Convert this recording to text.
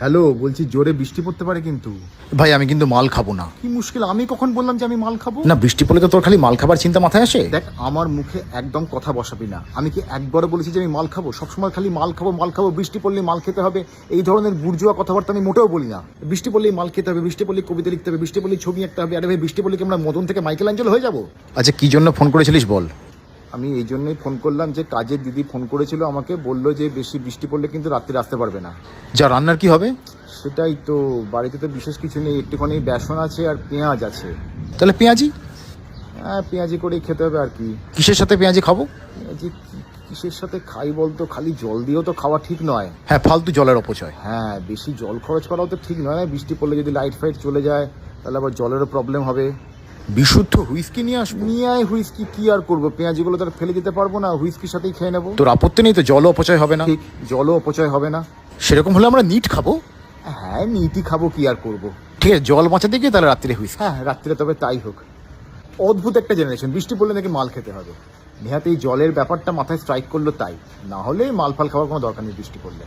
Hello বলছি জোরে বৃষ্টি পড়তে পারে কিন্তু। ভাই আমি কিন্তু মাল খাব না। কি মুশকিল আমি কখন বললাম যে আমি মাল খাব? না বৃষ্টি পড়লে তো তোর খালি মাল খাবার চিন্তা মাথায় আসে? দেখ আমার মুখে একদম কথা বসাবি না। আমি কি একবারও বলেছি যে আমি মাল খাব? সবসময় খালি মাল খাব মাল খাব বৃষ্টি পড়লে মাল খেতে হবে। এই ধরনের বুর্জুয়া কথাবার্তা আমি মোটেও বলি না। বৃষ্টি পড়লেই মাল খেতে হবে বৃষ্টি পড়লে কবিতা লিখতে হবে বৃষ্টি পড়লেই ছবি আঁকতে হবে। আরে ভাই বৃষ্টি পড়লে কি আমরা মদন থেকে মাইকেল অ্যাঞ্জেল হয়ে যাব? আচ্ছা কি জন্য ফোন করেছিলিস বল। আমি এই জন্যই ফোন করলাম যে কাজের দিদি ফোন করেছিল আমাকে বলল যে বেশি বৃষ্টি পড়লে কিন্তু রাত্রে আসতে পারবে না। যা রান্নার কি হবে? সেটাই তো বাড়িতে তো বিশেষ কিছু নেই একটুখানি বেসন আছে আর পেঁয়াজ আছে। তাহলে পেঁয়াজি? হ্যাঁ পেঁয়াজি করেই খেতে হবে আর কি। কিসের সাথে পেঁয়াজি খাব? পেঁয়াজি কিসের সাথে খাই বলতো খালি জল দিয়েও তো খাওয়া ঠিক নয়। হ্যাঁ ফালতু জলের অপচয়। হ্যাঁ বেশি জল খরচ করাও তো ঠিক নয় বৃষ্টি পড়লে যদি লাইট ফাইট চলে যায় তাহলে আবার জলেরও প্রবলেম হবে। বিশুদ্ধ হুইস্কি নিয়ে আসব নিয়ে আয় হুইস্কি কি আর করব? পেঁয়াজিগুলো তো আর ফেলে দিতে পারব না হুইস্কির সাথেই খেয়ে নেব। তোর আপত্তি নেই তো? জলও অপচয় হবে না। ঠিক জলও অপচয় হবে না। সেরকম হলে আমরা নিট খাব? হ্যাঁ নিটি খাব কি আর করব? ঠিক আছে জল বাঁচাতে গিয়ে তাহলে রাত্রে হুইস্কি। হ্যাঁ রাত্রিরে তবে তাই হোক। অদ্ভুত একটা জেনারেশন বৃষ্টি পড়লে নাকি মাল খেতে হবে। নেহাতে এই জলের ব্যাপারটা মাথায় স্ট্রাইক করল তাই। না হলে মাল ফাল খাওয়ার কোনো দরকার নেই বৃষ্টি পড়লে।